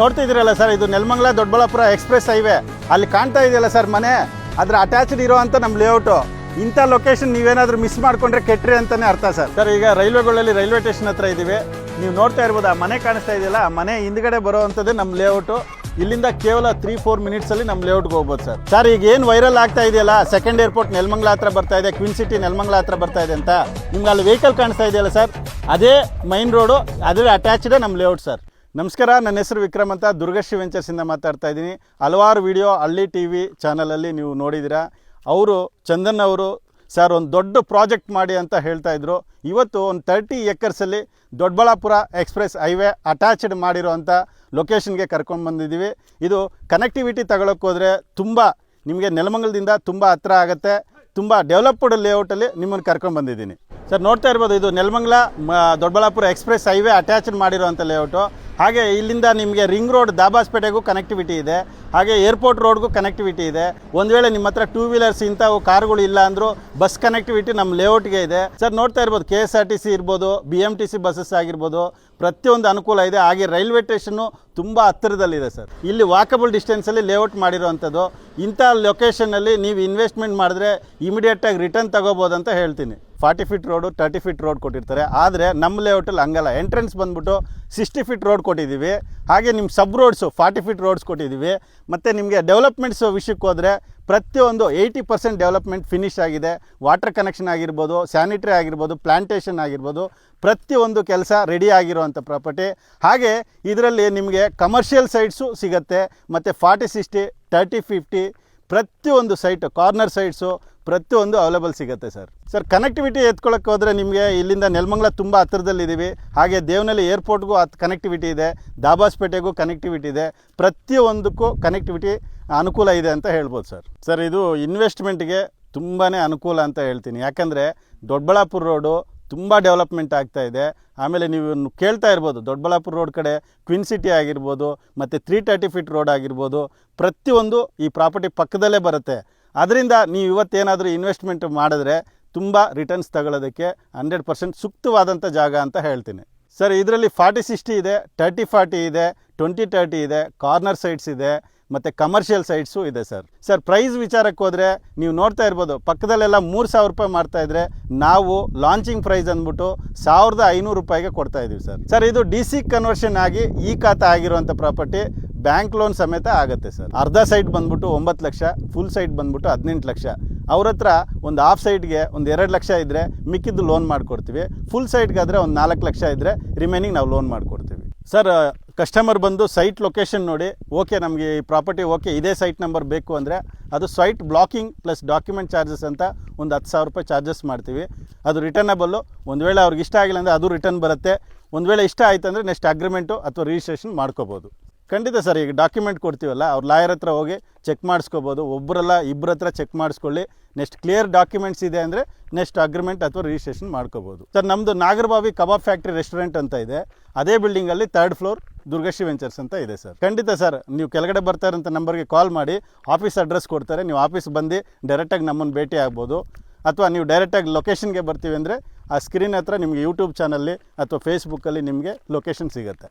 ನೋಡ್ತಿದ್ದೀರಲ್ಲ sir ಇದು Nelamangala Doddaballapura express highway. ಅಲ್ಲಿ ಕಾಣ್ತಾ ಇದೆಯಲ್ಲ ಸರ್ ಮನೆ ಅದ್ರ ಅಟ್ಯಾಚ್ಡ್ ಇರೋ ಅಂತ ನಮ್ಮ ಲೇಔಟು ಇಂಥ ಲೊಕೇಶನ್ ನೀವೇನಾದ್ರೂ ಮಿಸ್ ಮಾಡ್ಕೊಂಡ್ರೆ ಕೆಟ್ರಿ ಅಂತಾನೆ ಅರ್ಥ ಸರ್. ಸರ್ ಈಗ ರೈಲ್ವೆಗಳಲ್ಲಿ ರೈಲ್ವೆ ಸ್ಟೇಷನ್ ಹತ್ರ ಇದ್ದೀವಿ ನೀವು ನೋಡ್ತಾ ಇರ್ಬೋದು ಆ ಮನೆ ಕಾಣಿಸ್ತಾ ಇದೆಯಲ್ಲ ಆ ಮನೆ ಹಿಂದ್ಗಡೆ ಬರೋ ಅಂಥದ್ದು ನಮ್ಮ ಲೇಔಟು ಇಲ್ಲಿಂದ ಕೇವಲ ತ್ರೀ ಫೋರ್ ಮಿನಿಟ್ಸ್ ಅಲ್ಲಿ ನಮ್ಮ ಲೇಔಟ್ಗೆ ಹೋಗ್ಬೋದು ಸರ್. ಸರ್ ಈಗ ಏನು ವೈರಲ್ ಆಗ್ತಾ ಇದೆಯಲ್ಲ ಸೆಕೆಂಡ್ ಏರ್ಪೋರ್ಟ್ ನೆಲಮಂಗ್ಲ ಹತ್ರ ಬರ್ತಾ ಇದೆ ಕ್ವಿನ್ ಸಿಟಿ ನೆಲಮಂಗ್ಲ ಹತ್ರ ಬರ್ತಾ ಇದೆ ಅಂತ. ನಿಮ್ಗೆ ಅಲ್ಲಿ ವೆಹಿಕಲ್ ಕಾಣಿಸ್ತಾ ಇದೆಯಲ್ಲ ಸರ್ ಅದೇ ಮೈನ್ ರೋಡು ಅದೇ ಅಟ್ಯಾಚ್ಡ್ ನಮ್ಮ ಲೇಔಟ್ ಸರ್. ನಮಸ್ಕಾರ, ನನ್ನ ಹೆಸರು ವಿಕ್ರಮ್ ಅಂತ ದುರ್ಗಶ್ರೀ ವೆಂಚರ್ಸಿಂದ ಮಾತಾಡ್ತಾ ಇದ್ದೀನಿ. ಹಲವಾರು ವಿಡಿಯೋ ಹಳ್ಳಿ ಟಿ ವಿ ಚಾನಲಲ್ಲಿ ನೀವು ನೋಡಿದ್ದೀರಾ. ಅವರು ಚಂದನ್ ಅವರು ಸರ್ ಒಂದು ದೊಡ್ಡ ಪ್ರಾಜೆಕ್ಟ್ ಮಾಡಿ ಅಂತ ಹೇಳ್ತಾ ಇದ್ರು. ಇವತ್ತು ಒಂದು ತರ್ಟಿ ಎಕರ್ಸಲ್ಲಿ ದೊಡ್ಡಬಳ್ಳಾಪುರ ಎಕ್ಸ್ಪ್ರೆಸ್ ಹೈವೇ ಅಟ್ಯಾಚ್ಡ್ ಮಾಡಿರೋವಂಥ ಲೊಕೇಶನ್ಗೆ ಕರ್ಕೊಂಡು ಬಂದಿದ್ದೀವಿ. ಇದು ಕನೆಕ್ಟಿವಿಟಿ ತಗೊಳಕ್ಕೋದ್ರೆ ತುಂಬ ನಿಮಗೆ ನೆಲಮಂಗಲದಿಂದ ತುಂಬ ಹತ್ರ ಆಗುತ್ತೆ. ತುಂಬ ಡೆವಲಪ್ಡ್ ಲೇಔಟಲ್ಲಿ ನಿಮ್ಮನ್ನು ಕರ್ಕೊಂಡು ಬಂದಿದ್ದೀನಿ. ಸರ್, ನೋಡ್ತಾ ಇರ್ಬೋದು, ಇದು Nelamangala Doddaballapura express highway attached ಮಾಡಿರೋವಂಥ layout. ಹಾಗೆ ಇಲ್ಲಿಂದ ನಿಮಗೆ ರಿಂಗ್ ರೋಡ್ ದಾಬಾಸ್ಪೇಟೆಗೂ ಕನೆಕ್ಟಿವಿಟಿ ಇದೆ. ಹಾಗೆ ಏರ್ಪೋರ್ಟ್ ರೋಡ್ಗೂ ಕನೆಕ್ಟಿವಿಟಿ ಇದೆ. ಒಂದು ವೇಳೆ ನಿಮ್ಮ ಹತ್ರ ಟೂ ವೀಲರ್ಸ್ ಇಂಥವು ಕಾರ್ಗಳು ಇಲ್ಲ ಅಂದರೂ ಬಸ್ ಕನೆಕ್ಟಿವಿಟಿ ನಮ್ಮ ಲೇಔಟ್ಗೆ ಇದೆ. ಸರ್, ನೋಡ್ತಾ ಇರ್ಬೋದು K S R T C ಇರ್ಬೋದು B M T C buses ಆಗಿರ್ಬೋದು, ಪ್ರತಿಯೊಂದು ಅನುಕೂಲ ಇದೆ. ಹಾಗೆ ರೈಲ್ವೆ ಸ್ಟೇಷನ್ನು ತುಂಬ ಹತ್ತಿರದಲ್ಲಿದೆ ಸರ್. ಇಲ್ಲಿ ವಾಕಬಲ್ ಡಿಸ್ಟೆನ್ಸಲ್ಲಿ ಲೇಔಟ್ ಮಾಡಿರೋವಂಥದ್ದು. ಇಂಥ ಲೊಕೇಶನಲ್ಲಿ ನೀವು ಇನ್ವೆಸ್ಟ್ಮೆಂಟ್ ಮಾಡಿದ್ರೆ ಇಮಿಡಿಯೇಟಾಗಿ ರಿಟರ್ನ್ ತಗೋಬೋದು ಅಂತ ಹೇಳ್ತೀನಿ. Forty feet road, thirty feet road ಕೊಟ್ಟಿರ್ತಾರೆ. ಆದರೆ ನಮ್ಮ ಲೇಔಟಲ್ಲಿ ಹಂಗಲ್ಲ. ಎಂಟ್ರೆನ್ಸ್ ಬಂದ್ಬಿಟ್ಟು ಸಿಕ್ಸ್ಟಿ ಫೀಟ್ ರೋಡ್ ಕೊಟ್ಟಿದ್ದೀವಿ ಹಾಗೆ ನಿಮ್ಮ sub roads forty feet roads ಕೊಟ್ಟಿದ್ದೀವಿ ಮತ್ತು ನಿಮಗೆ ಡೆವಲಪ್ಮೆಂಟ್ಸ್ ವಿಷಯಕ್ಕೆ ಹೋದರೆ ಪ್ರತಿಯೊಂದು ಏಯ್ಟಿ ಪರ್ಸೆಂಟ್ ಡೆವಲಪ್ಮೆಂಟ್ ಫಿನಿಶ್ ಆಗಿದೆ. ವಾಟರ್ ಕನೆಕ್ಷನ್ ಆಗಿರ್ಬೋದು ಸ್ಯಾನಿಟ್ರಿ ಆಗಿರ್ಬೋದು ಪ್ಲಾಂಟೇಷನ್ ಆಗಿರ್ಬೋದು, ಪ್ರತಿಯೊಂದು ಕೆಲಸ ರೆಡಿ ಆಗಿರುವಂಥ ಪ್ರಾಪರ್ಟಿ ಹಾಗೆ ಇದರಲ್ಲಿ ನಿಮಗೆ ಕಮರ್ಷಿಯಲ್ ಸೈಟ್ಸು ಸಿಗುತ್ತೆ. ಮತ್ತು ಫಾರ್ಟಿ ಸಿಕ್ಸ್ಟಿ ತರ್ಟಿ ಫಿಫ್ಟಿ ಪ್ರತಿಯೊಂದು ಸೈಟು ಕಾರ್ನರ್ ಸೈಟ್ಸು ಪ್ರತಿಯೊಂದು ಅವೈಲೇಬಲ್ ಸಿಗುತ್ತೆ ಸರ್ ಸರ್ ಕನೆಕ್ಟಿವಿಟಿ ಎತ್ಕೊಳ್ಳೋಕೆ ಹೋದರೆ ನಿಮಗೆ ಇಲ್ಲಿಂದ ನೆಲಮಂಗಲ ತುಂಬ ಹತ್ತಿರದಲ್ಲಿದ್ದೀವಿ. ಹಾಗೆ ದೇವನಹಳ್ಳಿ ಏರ್ಪೋರ್ಟ್ಗೂ ಹತ್ತು ಕನೆಕ್ಟಿವಿಟಿ ಇದೆ. ದಾಬಾಸ್ಪೇಟೆಗೂ ಕನೆಕ್ಟಿವಿಟಿ ಇದೆ. ಪ್ರತಿಯೊಂದಕ್ಕೂ ಕನೆಕ್ಟಿವಿಟಿ ಅನುಕೂಲ ಇದೆ ಅಂತ ಹೇಳ್ಬೋದು ಸರ್ ಸರ್ ಇದು ಇನ್ವೆಸ್ಟ್ಮೆಂಟ್ಗೆ ತುಂಬಾ ಅನುಕೂಲ ಅಂತ ಹೇಳ್ತೀನಿ. ಯಾಕಂದರೆ ದೊಡ್ಡಬಳ್ಳಾಪುರ ರೋಡು ತುಂಬ ಡೆವಲಪ್ಮೆಂಟ್ ಆಗ್ತಾ ಇದೆ. ಆಮೇಲೆ ನೀವು ಕೇಳ್ತಾ ಇರ್ಬೋದು, ದೊಡ್ಡಬಳ್ಳಾಪುರ ರೋಡ್ ಕಡೆ ಕ್ವಿನ್ ಸಿಟಿ ಆಗಿರ್ಬೋದು, ಮತ್ತು ತ್ರೀ ತರ್ಟಿ ಫೀಟ್ ರೋಡ್ ಆಗಿರ್ಬೋದು, ಪ್ರತಿಯೊಂದು ಈ ಪ್ರಾಪರ್ಟಿ ಪಕ್ಕದಲ್ಲೇ ಬರುತ್ತೆ. ಅದರಿಂದ ನೀವು ಇವತ್ತೇನಾದರೂ ಇನ್ವೆಸ್ಟ್ಮೆಂಟ್ ಮಾಡಿದ್ರೆ ತುಂಬ ರಿಟರ್ನ್ಸ್ ತಗೊಳ್ಳೋದಕ್ಕೆ ಹಂಡ್ರೆಡ್ ಪರ್ಸೆಂಟ್ ಸೂಕ್ತವಾದಂಥ ಜಾಗ ಅಂತ ಹೇಳ್ತೀನಿ. ಸರ್, ಇದರಲ್ಲಿ ಫಾರ್ಟಿ ಸಿಕ್ಸ್ಟಿ ಇದೆ ತರ್ಟಿ ಫಾರ್ಟಿ ಇದೆ ಟ್ವೆಂಟಿ ತರ್ಟಿ ಇದೆ ಕಾರ್ನರ್ ಸೈಟ್ಸ್ ಇದೆ, ಮತ್ತು ಕಮರ್ಷಿಯಲ್ ಸೈಟ್ಸು ಇದೆ ಸರ್. ಸರ್ ಪ್ರೈಸ್ ವಿಚಾರಕ್ಕೆ ಹೋದರೆ ನೀವು ನೋಡ್ತಾ ಇರ್ಬೋದು, ಪಕ್ಕದಲ್ಲೆಲ್ಲ ಮೂರು ಸಾವಿರ ರೂಪಾಯಿ ಮಾಡ್ತಾ ಇದ್ರೆ ನಾವು ಲಾಂಚಿಂಗ್ ಪ್ರೈಸ್ ಅಂದ್ಬಿಟ್ಟು ಸಾವಿರದ ಐನೂರು ರೂಪಾಯಿಗೆ ಕೊಡ್ತಾ ಇದ್ದೀವಿ ಸರ್. ಸರ್, ಇದು ಡಿ ಸಿ ಕನ್ವರ್ಷನ್ ಆಗಿ ಈ ಖಾತೆ ಆಗಿರುವಂಥ ಪ್ರಾಪರ್ಟಿ ಬ್ಯಾಂಕ್ ಲೋನ್ ಸಮೇತ ಆಗುತ್ತೆ ಸರ್. ಅರ್ಧ ಸೈಟ್ ಬಂದ್ಬಿಟ್ಟು ಒಂಬತ್ತು ಲಕ್ಷ ಫುಲ್ ಸೈಟ್ ಬಂದ್ಬಿಟ್ಟು ಹದಿನೆಂಟು ಲಕ್ಷ. ಅವ್ರ ಹತ್ರ ಒಂದು ಹಾಫ್ ಸೈಟ್ಗೆ ಒಂದು ಎರಡು ಲಕ್ಷ ಇದ್ದರೆ ಮಿಕ್ಕಿದ್ದು ಲೋನ್ ಮಾಡಿಕೊಡ್ತೀವಿ. ಫುಲ್ ಸೈಟ್ಗಾದರೆ ಒಂದು ನಾಲ್ಕು ಲಕ್ಷ ಇದ್ದರೆ ರಿಮೈನಿಂಗ್ ನಾವು ಲೋನ್ ಮಾಡಿಕೊಡ್ತೀವಿ. ಸರ್ ಕಸ್ಟಮರ್ ಬಂದು ಸೈಟ್ ಲೊಕೇಶನ್ ನೋಡಿ ಓಕೆ ನಮಗೆ ಈ ಪ್ರಾಪರ್ಟಿ ಓಕೆ ಇದೇ ಸೈಟ್ ನಂಬರ್ ಬೇಕು ಅಂದರೆ ಅದು site blocking plus document charges ಅಂತ ಒಂದು ಹತ್ತು ಸಾವಿರ ರೂಪಾಯಿ ಚಾರ್ಜಸ್ ಮಾಡ್ತೀವಿ. ಅದು ರಿಟರ್ನಬಲ್ಲು ಒಂದು ವೇಳೆ ಅವ್ರಿಗೆ ಇಷ್ಟ ಆಗಿಲ್ಲ ಅಂದರೆ ಅದು ರಿಟರ್ನ್ ಬರುತ್ತೆ. ಒಂದು ವೇಳೆ ಇಷ್ಟ ಆಯ್ತು ಅಂದರೆ ನೆಕ್ಸ್ಟ್ ಅಗ್ರಿಮೆಂಟು ಅಥವಾ ರಿಜಿಸ್ಟ್ರೇಷನ್ ಮಾಡ್ಕೋಬೋದು. ಖಂಡಿತ ಸರ್, ಈಗ ಡಾಕ್ಯುಮೆಂಟ್ ಕೊಡ್ತೀವಲ್ಲ, ಅವ್ರ ಲಾಯರ್ ಹತ್ರ ಹೋಗಿ ಚೆಕ್ ಮಾಡಿಸ್ಕೋಬೋದು. ಒಬ್ಬರಲ್ಲ ಇಬ್ಬರ ಹತ್ರ ಚೆಕ್ ಮಾಡಿಸ್ಕೊಳ್ಳಿ. ನೆಕ್ಸ್ಟ್ ಕ್ಲಿಯರ್ ಡಾಕ್ಯುಮೆಂಟ್ಸ್ ಇದೆ ಅಂದರೆ ನೆಕ್ಸ್ಟ್ ಅಗ್ರಿಮೆಂಟ್ ಅಥವಾ ರಿಜಿಸ್ಟ್ರೇಷನ್ ಮಾಡ್ಕೋಬೋದು. ಸರ್ ನಮ್ಮದು ನಾಗರಬಾವಿ ಕಬಾಬ್ ಫ್ಯಾಕ್ಟ್ರಿ ರೆಸ್ಟೋರೆಂಟ್ ಅಂತ ಇದೆ. ಅದೇ ಬಿಲ್ಡಿಂಗಲ್ಲಿ ಥರ್ಡ್ ಫ್ಲೋರ್ ದುರ್ಗಶ್ರೀ ವೆಂಚರ್ಸ್ ಅಂತ ಇದೆ ಸರ್. ಖಂಡಿತ ಸರ್, ನೀವು ಕೆಳಗಡೆ ಬರ್ತಾರಂತ ನಂಬರ್ಗೆ ಕಾಲ್ ಮಾಡಿ. ಆಫೀಸ್ ಅಡ್ರೆಸ್ ಕೊಡ್ತಾರೆ. ನೀವು ಆಫೀಸ್ ಬಂದು ಡೈರೆಕ್ಟಾಗಿ ನಮ್ಮನ್ನು ಭೇಟಿ ಆಗ್ಬೋದು. ಅಥವಾ ನೀವು ಡೈರೆಕ್ಟಾಗಿ ಲೊಕೇಶನ್ಗೆ ಬರ್ತೀವಿ ಅಂದರೆ ಆ ಸ್ಕ್ರೀನ್ ಹತ್ರ ನಿಮಗೆ ಯೂಟ್ಯೂಬ್ ಚಾನಲ್ಲಿ ಅಥವಾ ಫೇಸ್ಬುಕ್ಕಲ್ಲಿ ನಿಮಗೆ ಲೊಕೇಶನ್ ಸಿಗುತ್ತೆ.